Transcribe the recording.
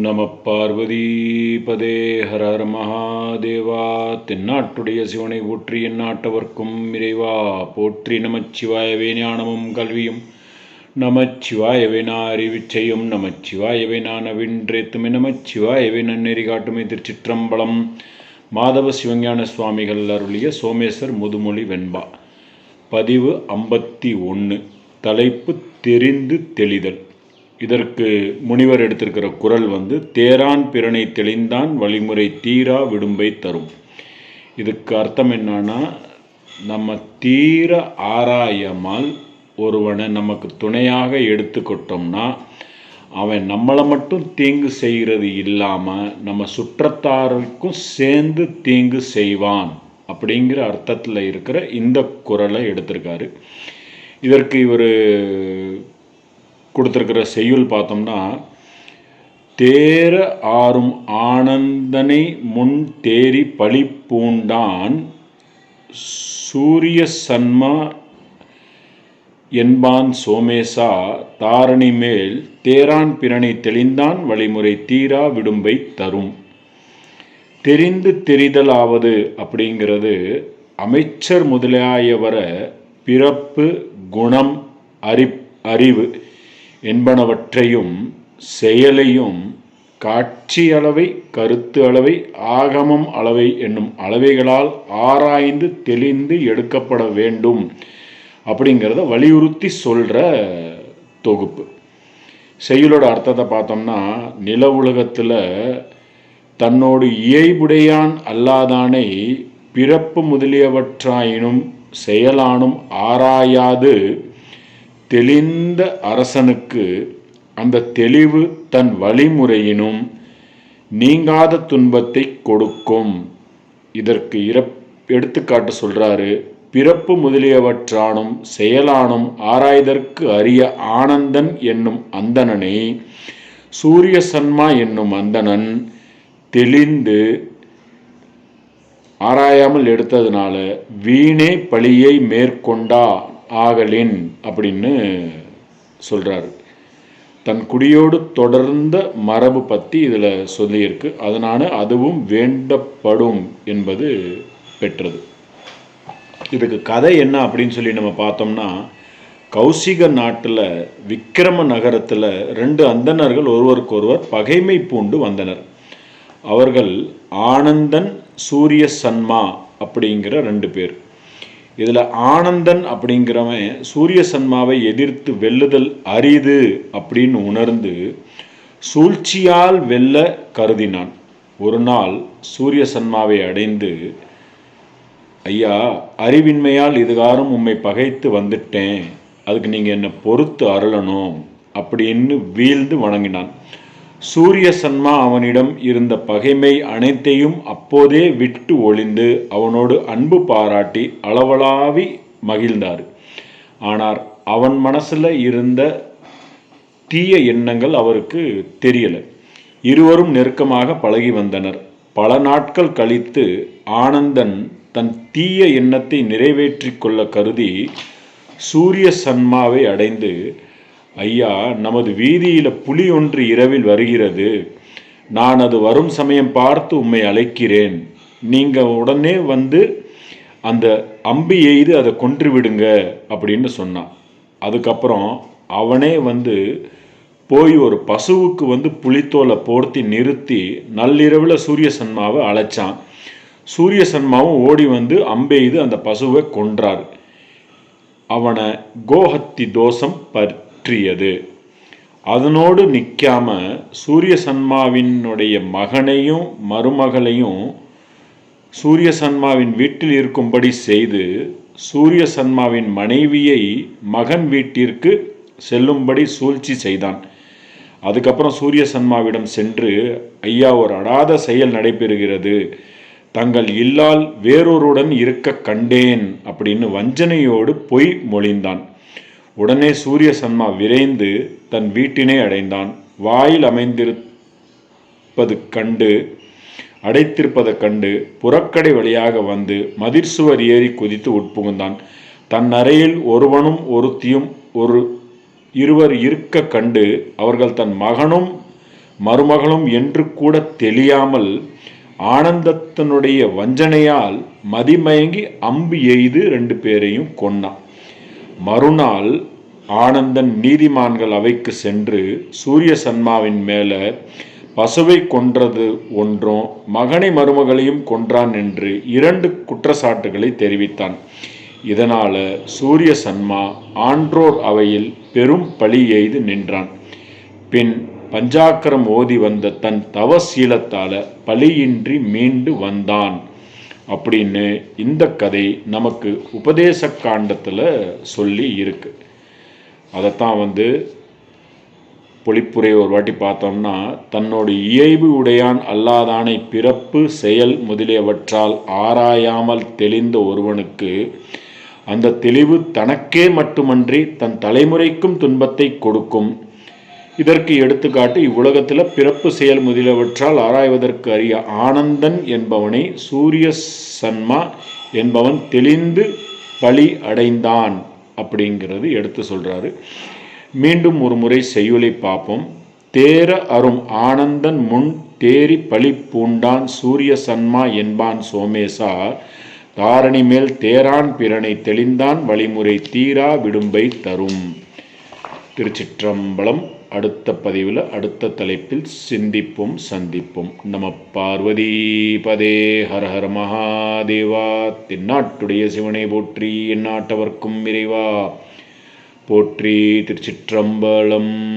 நம பார்வதிபதே ஹர ஹர மகாதேவா. தென்னாட்டுடைய சிவனை ஊற்றி எந்நாட்டவர்க்கும் இறைவா. போற்றி நமச்சிவாயவே ஞானமும் கல்வியும். நமச்சிவாயவே நான் அறிவிச்சையும் நமச்சிவாயவே நான் அவின்றேத்துமே நமச்சிவாயவே நன்னெறி காட்டுமே திருச்சிற்றம்பலம். மாதவ சிவஞான சுவாமிகள் அருளிய சோமேஸ்வர் முதுமொழி வெண்பா. பதிவு ஐம்பத்தி ஒன்று தலைப்பு தெரிந்து தெளிதல். இதற்கு முனிவர் எடுத்திருக்கிற குரல் வந்து தேரான் பிறனை தெளிந்தான் வழிமுறை தீரா விடும்பை தரும். இதுக்கு அர்த்தம் என்னன்னா நம்ம தீர ஆராயாமல் ஒருவனை நமக்கு துணையாக எடுத்துக்கிட்டோம்னா அவன் நம்மளை மட்டும் தீங்கு செய்கிறது இல்லாமல் நம்ம சுற்றத்தாருக்கும் சேர்ந்து தீங்கு செய்வான் அப்படிங்கிற அர்த்தத்தில் இருக்கிற இந்த குரலை எடுத்திருக்காரு. இதற்கு இவர் கொடுத்துருக்கிற செய்யுள் பார்த்தோம்னா தேர ஆறும் ஆனந்தனை முன் தேரி பழி பூண்டான் சூரிய சன்மா என்பான் சோமேசா தாரணி மேல் தேரான் பிறனை தெளிந்தான் வழிமுறை தீரா விடும்பை தரும். தெரிந்து தெரிதலாவது அப்படிங்கிறது அமைச்சர் முதலாயவர பிறப்பு குணம் அறி அறிவு. என்பனவற்றையும் செயலையும் காட்சி அளவை கருத்து அளவை ஆகமம் அளவை என்னும் அளவைகளால் ஆராய்ந்து தெளிந்து எடுக்கப்பட வேண்டும் அப்படிங்கிறத வலியுறுத்தி சொல்கிற தொகுப்பு. செய்யுளோட அர்த்தத்தை பார்த்தோம்னா நில உலகத்தில் தன்னோடு இயைபுடையான் அல்லாதானை பிறப்பு முதலியவற்றாயினும் செயலானும் ஆராயாது தெளிந்த அரசனுக்கு அந்த தெளிவு தன் வழிமுறையினும் நீங்காத துன்பத்தை கொடுக்கும். இதற்கு இறப் எடுத்துக்காட்டு சொல்றாரு பிறப்பு முதலியவற்றானும் செயலானும் ஆராய்தற்கு அரிய ஆனந்தன் என்னும் அந்தணனை சூரிய சன்மா என்னும் அந்தணன் தெளிந்து ஆராயாமல் எடுத்ததுனால வீணே பழியை மேற்கொண்டா ஆகலின் அப்படின்னு சொல்கிறாரு தன் குடியோடு தொடர்ந்த மரபு பற்றி இதில் சொல்லியிருக்கு. அதனால் அதுவும் வேண்டப்படும் என்பது பெற்றது. இதுக்கு கதை என்ன அப்படின்னு சொல்லி நம்ம பார்த்தோம்னா கௌசிக நாட்டில் விக்கிரம நகரத்தில் ரெண்டு அந்தணர்கள் ஒருவருக்கொருவர் பகைமை பூண்டு வந்தனர். அவர்கள் ஆனந்தன் சூரிய சன்மா அப்படிங்கிற ரெண்டு பேர். இதில் ஆனந்தன் அப்படிங்கிறவன் சூரிய சன்மாவை எதிர்த்து வெல்லுதல் அரிது அப்படின்னு உணர்ந்து சூழ்ச்சியால் வெல்ல கருதினான். ஒரு நாள் சூரிய சன்மாவை அடைந்து ஐயா அறிவின்மையால் இதுகாரும் உம்மை பகைத்து வந்துட்டேன். அதுக்கு நீங்கள் என்னை பொறுத்து அருளணும் அப்படின்னு வீழ்ந்து வணங்கினான். சூரிய சன்மா அவனிடம் இருந்த பகைமை அனைத்தையும் அப்போதே விட்டு ஒளிந்து அவனோடு அன்பு பாராட்டி அளவலாவி மகிழ்ந்தார். ஆனால் அவன் மனசில் இருந்த தீய எண்ணங்கள் அவருக்கு தெரியலை. இருவரும் நெருக்கமாக பழகி வந்தனர். பல நாட்கள் கழித்து ஆனந்தன் தன் தீய எண்ணத்தை நிறைவேற்றி கொள்ள கருதி சூரிய சன்மாவை அடைந்து ஐயா நமது வீதியில் புலி ஒன்று இரவில் வருகிறது. நான் அது வரும் சமயம் பார்த்து உம்மை அழைக்கிறேன். நீங்கள் உடனே வந்து அந்த அம்பு எய்து அதை கொன்று விடுங்க அப்படின்னு சொன்னான். அதுக்கப்புறம் அவனே வந்து போய் ஒரு பசுவுக்கு வந்து புலித்தோலை போர்த்தி நிறுத்தி நள்ளிரவில் சூரிய சன்மாவை அழைச்சான். சூரிய சன்மாவும் ஓடி வந்து அம்பெய்து அந்த பசுவை கொன்றார். அவனை கோஹத்தி தோஷம் சுற்றியது அதனோடு நிற்காம சூரிய சன்மாவினுடைய மகனையும் மருமகளையும் சூரிய சன்மாவின் வீட்டில் இருக்கும்படி செய்து சூரிய சன்மாவின் மனைவியை மகன் வீட்டிற்கு செல்லும்படி சூழ்ச்சி செய்தான். அதுக்கப்புறம் சூரிய சன்மாவிடம் சென்று ஐயா ஒரு அடாத செயல் நடைபெறுகிறது. தங்கள் இல்லால் வேறொருடன் இருக்க கண்டேன் அப்படின்னு வஞ்சனையோடு பொய் மொழிந்தான். உடனே சூரிய சன்மா விரைந்து தன் வீட்டினை அடைந்தான். வாயில் அமைந்திருப்பது கண்டு அடைத்திருப்பதை கண்டு புறக்கடை வழியாக வந்து மதிர்சுவர் ஏறி குதித்து உட்புகுந்தான். தன் அறையில் ஒருவனும் ஒருத்தியும் ஒரு இருவர் இருக்க கண்டு அவர்கள் தன் மகனும் மருமகளும் என்று கூட தெரியாமல் ஆனந்தத்தினுடைய வஞ்சனையால் மதிமயங்கி அம்பு எய்து ரெண்டு பேரையும் கொன்னான். மறுநாள் ஆனந்தன் நீதிமான்கள் அவைக்கு சென்று சூரிய சன்மாவின் மேல பசுவை கொன்றது ஒன்றும் மகனை மருமகளையும் கொன்றான் என்று இரண்டு குற்றச்சாட்டுகளை தெரிவித்தான். இதனால சூரிய சன்மா ஆன்றோர் அவையில் பெரும் பழி எய்து நின்றான். பின் பஞ்சாக்கரம் ஓதி வந்த தன் தவசீலத்தால பழியின்றி மீண்டு வந்தான். அப்படின்னு இந்த கதை நமக்கு உபதேச காண்டத்தில் சொல்லி இருக்கு. அதைத்தான் வந்து பொழிப்புரை ஒரு வாட்டி பார்த்தோம்னா தன்னோட இயைபு உடையான் அல்லாதானை பிறப்பு செயல் முதலியவற்றால் ஆராயாமல் தெளிந்த ஒருவனுக்கு அந்த தெளிவு தனக்கே மட்டுமன்றி தன் தலைமுறைக்கும் துன்பத்தை கொடுக்கும் இதற்கு எடுத்துக்காட்டு இவ்வுலகத்தில் பிறப்பு செயல் முதலியவற்றால் ஆராய்வதற்கு அறிய ஆனந்தன் என்பவனை சூரிய சன்மா என்பவன் தெளிந்து பழி அடைந்தான் அப்படிங்கிறது எடுத்து சொல்கிறாரு மீண்டும் ஒரு முறை செய்யுளை பார்ப்போம். தேர அரும் ஆனந்தன் முன் தேரி பழி பூண்டான் சூரிய சன்மா என்பான் சோமேசா. தாரணி மேல் தேரான் பிறனை தெளிந்தான் வழிமுறை தீரா விடும்பை தரும். திருச்சிற்றம்பலம் அடுத்த பதிவில் அடுத்த தலைப்பில் சிந்திப்போம் சந்திப்போம். நம பார்வதி பதே ஹர ஹர மகாதேவா. தென்னாட்டுடைய சிவனை போற்றி எந்நாட்டவர்க்கும் இறைவா. போற்றி திருச்சிற்றம்பலம்.